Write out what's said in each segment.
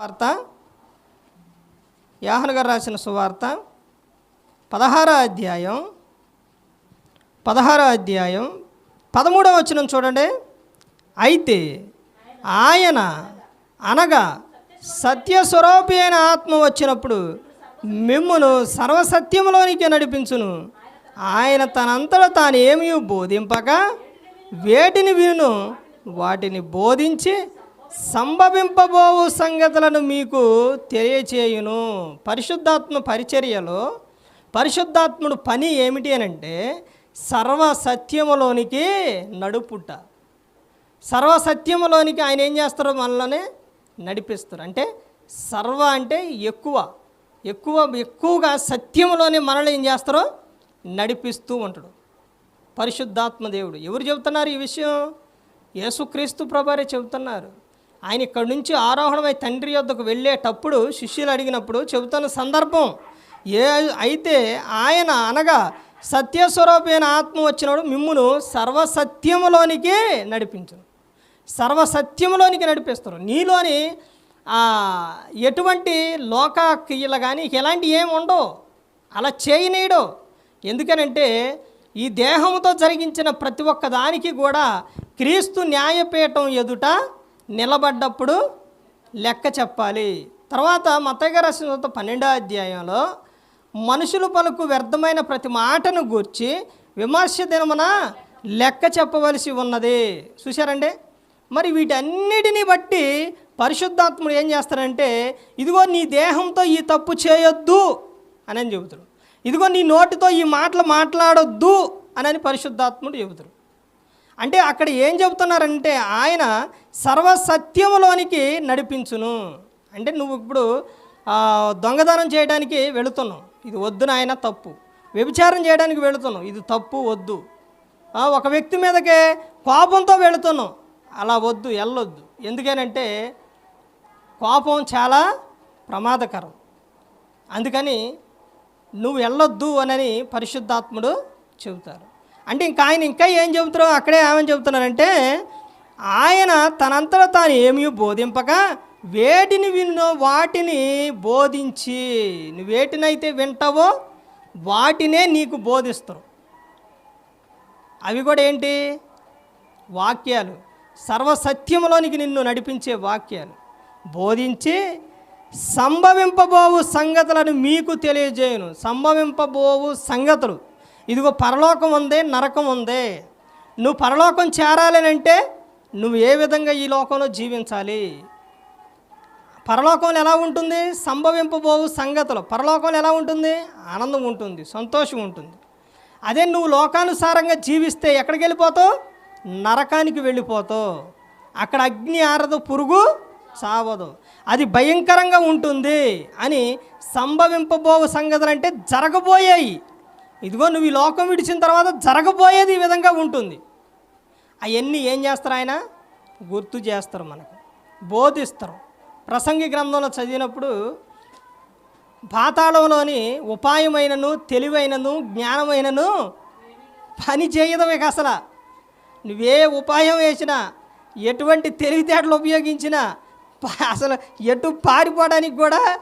వార్త యాహన్ గారు రాసిన సువార్త పదహారో అధ్యాయం పదహారో అధ్యాయం పదమూడవ వచనం చూడండి. అయితే ఆయన అనగా సత్యస్వరూపి అయిన ఆత్మ వచ్చినప్పుడు మిమ్మును సర్వసత్యములోనికి నడిపించును. ఆయన తనంతట తాను ఏమీ బోధింపక వేటిని విను వాటిని బోధించి సంభవింపబోవు సంగతులను మీకు తెలియచేయును. పరిశుద్ధాత్మ పరిచర్యలో పరిశుద్ధాత్ముడు పని ఏమిటి అని అంటే సర్వ సత్యములోనికి నడుపుట. సర్వసత్యములోనికి ఆయన ఏం చేస్తారో మనలోనే నడిపిస్తారు. అంటే సర్వ అంటే ఎక్కువ. ఎక్కువ ఎక్కువగా సత్యములోనే మనల్ని ఏం చేస్తారో నడిపిస్తూ ఉంటాడు. పరిశుద్ధాత్మ దేవుడు. ఎవరు చెబుతున్నారు ఈ విషయం? యేసుక్రీస్తు ప్రభారే చెబుతున్నారు. ఆయన ఇక్కడి నుంచి ఆరోహణమై తండ్రి యొద్దకు వెళ్ళేటప్పుడు శిష్యులు అడిగినప్పుడు చెబుతున్న సందర్భం ఏ అయితే ఆయన అనగా సత్యస్వరూపైన ఆత్మ వచ్చినప్పుడు మిమ్మును సర్వసత్యములోనికి నడిపించను. సర్వసత్యములోనికి నడిపిస్తారు. నీలోని ఎటువంటి లోక క్రియలు కానీ ఎలాంటి ఏమి ఉండవు. అలా చేయనీయడు. ఎందుకనంటే ఈ దేహంతో జరిగించిన ప్రతి ఒక్క దానికి కూడా క్రీస్తు న్యాయపీఠం ఎదుట నిలబడ్డప్పుడు లెక్క చెప్పాలి. తర్వాత మతయ్య రాసిన పన్నెండో అధ్యాయంలో మనుషులు పలుకు వ్యర్థమైన ప్రతి మాటను గూర్చి విమర్శ దినమున లెక్క చెప్పవలసి ఉన్నది. చూశారండి? మరి వీటన్నిటిని బట్టి పరిశుద్ధాత్ముడు ఏం చేస్తారంటే ఇదిగో నీ దేహంతో ఈ తప్పు చేయొద్దు అని అని చెబుతాడు. ఇదిగో నీ నోటితో ఈ మాటలు మాట్లాడొద్దు అని అని పరిశుద్ధాత్ముడు చెబుతాడు. అంటే అక్కడ ఏం చెబుతున్నారంటే ఆయన సర్వసత్యములోనికి నడిపించును. అంటే నువ్వు ఇప్పుడు దొంగదనం దొంగతనం చేయడానికి వెళుతున్నావు. ఇది వద్దు నాయన తప్పు. వ్యభిచారం చేయడానికి వెళుతున్నావు. ఇది తప్పు వద్దు. ఒక వ్యక్తి మీదకే కోపంతో వెళుతున్నావు. అలా వద్దు వెళ్ళొద్దు. ఎందుకనంటే కోపం చాలా ప్రమాదకరం. అందుకని నువ్వు వెళ్ళొద్దు అనని పరిశుద్ధాత్ముడు చెబుతారు. అంటే ఇంకా ఆయన ఇంకా ఏం చెబుతారో అక్కడే ఏమని చెబుతున్నారంటే ఆయన తనంతట తాను ఏమీ బోధింపక వేటిని విన్నో వాటిని బోధించి నువ్వు వేటినైతే వింటావో వాటినే నీకు బోధిస్తారు. అవి కూడా ఏంటి? వాక్యాలు. సర్వసత్యంలోనికి నిన్ను నడిపించే వాక్యాలు. బోధించి సంభవింపబోవు సంగతులను మీకు తెలియజేయను. సంభవింపబోవు సంగతులు. ఇదిగో పరలోకం ఉంది నరకం ఉంది. నువ్వు పరలోకం చేరాలనంటే నువ్వు ఏ విధంగా ఈ లోకంలో జీవించాలి? పరలోకంలో ఎలా ఉంటుంది? సంభవింపబోవు సంగతులు. పరలోకంలో ఎలా ఉంటుంది? ఆనందం ఉంటుంది సంతోషం ఉంటుంది. అదే నువ్వు లోకానుసారంగా జీవిస్తే ఎక్కడికి వెళ్ళిపోతావు? నరకానికి వెళ్ళిపోతావు. అక్కడ అగ్ని ఆరదు పురుగు చావదు. అది భయంకరంగా ఉంటుంది అని సంభవింపబోవు సంగతులు అంటే జరగబోయాయి. ఇదిగో నువ్వు ఈ లోకం విడిచిన తర్వాత జరగబోయేది ఈ విధంగా ఉంటుంది. అవన్నీ ఏం చేస్తారు ఆయన? గుర్తు చేస్తారు మనకు. బోధిస్తారు. ప్రసంగి గ్రంథంలో చదివినప్పుడు పాతాళంలోని ఉపాయమైనను తెలివైనను జ్ఞానమైనను పని చేయదు ఇక అసలు. నువ్వే ఉపాయం వేసినా ఎటువంటి తెలివితేటలు ఉపయోగించినా అసలు ఎటు పారిపోవడానికి కూడా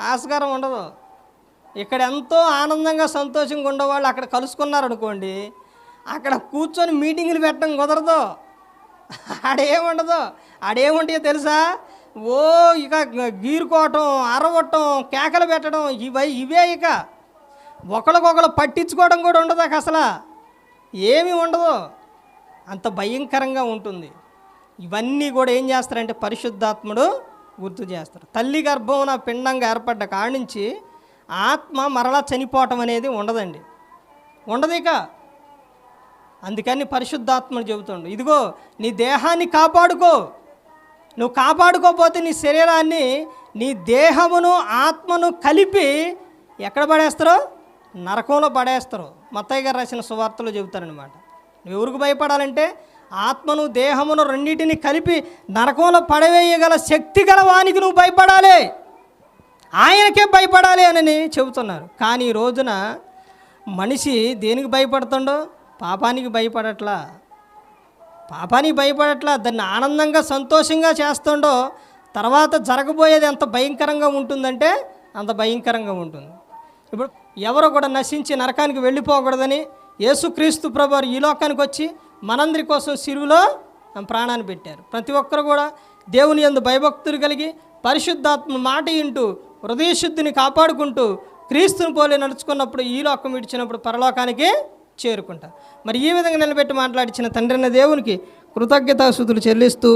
ఆస్కారం ఉండదు. ఇక్కడ ఎంతో ఆనందంగా సంతోషంగా ఉండేవాళ్ళు అక్కడ కలుసుకున్నారనుకోండి అక్కడ కూర్చొని మీటింగులు పెట్టడం కుదరదు. ఆడేముండదు. ఆడేముంటాయో తెలుసా? ఓ ఇక గీరుకోవటం అరవటం కేకలు పెట్టడం ఇవే ఇవే ఇక. ఒకరికొకరు పట్టించుకోవడం కూడా ఉండదు అక అసలు. ఏమీ ఉండదు. అంత భయంకరంగా ఉంటుంది. ఇవన్నీ కూడా ఏం చేస్తారంటే పరిశుద్ధాత్ముడు గుర్తు చేస్తారు. తల్లి గర్భమున పిండంగా ఏర్పడ్డ కాడి నుంచి ఆత్మ మరలా చనిపోవటం అనేది ఉండదండి. ఉండదు ఇక. అందుకని పరిశుద్ధాత్మను చెబుతుండు ఇదిగో నీ దేహాన్ని కాపాడుకో. నువ్వు కాపాడుకోపోతే నీ శరీరాన్ని నీ దేహమును ఆత్మను కలిపి ఎక్కడ పడేస్తారో? నరకంలో పడేస్తారు. మత్తయ్య గారు రాసిన సువార్తలో చెబుతారనమాట నువ్వు ఎవరికి భయపడాలంటే ఆత్మను దేహమును రెండింటిని కలిపి నరకంలో పడవేయగల శక్తి గల వానికి నువ్వు భయపడాలి. ఆయనకే భయపడాలి అని చెబుతున్నారు. కానీ ఈ రోజున మనిషి దేనికి భయపడుతుండో పాపానికి భయపడట్లా. పాపానికి భయపడట్లా. దాన్ని ఆనందంగా సంతోషంగా చేస్తుండో తర్వాత జరగబోయేది ఎంత భయంకరంగా ఉంటుందంటే అంత భయంకరంగా ఉంటుంది. ఇప్పుడు ఎవరు కూడా నశించి నరకానికి వెళ్ళిపోకూడదని యేసుక్రీస్తు ప్రభువారు ఈ లోకానికి వచ్చి మనందరి కోసం సిరువులో ప్రాణాన్ని పెట్టారు. ప్రతి ఒక్కరు కూడా దేవుని ఎందు భయభక్తులు కలిగి పరిశుద్ధాత్మ మాట ఇంటూ హృదయశుద్ధిని కాపాడుకుంటూ క్రీస్తుని పోలి నడుచుకున్నప్పుడు ఈ లోకం విడిచినప్పుడు పరలోకానికి చేరుకుంటారు మరి ఈ విధంగా నిలబెట్టి మాట్లాడించిన తండ్రిన దేవునికి కృతజ్ఞతాశుతులు చెల్లిస్తూ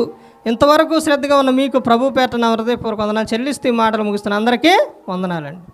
ఇంతవరకు శ్రద్ధగా ఉన్న మీకు ప్రభు పేట నా హృదయపూర్వక వందనాలు చెల్లిస్తూ ఈ మాటలు ముగిస్తున్న అందరికీ వందనాలండి.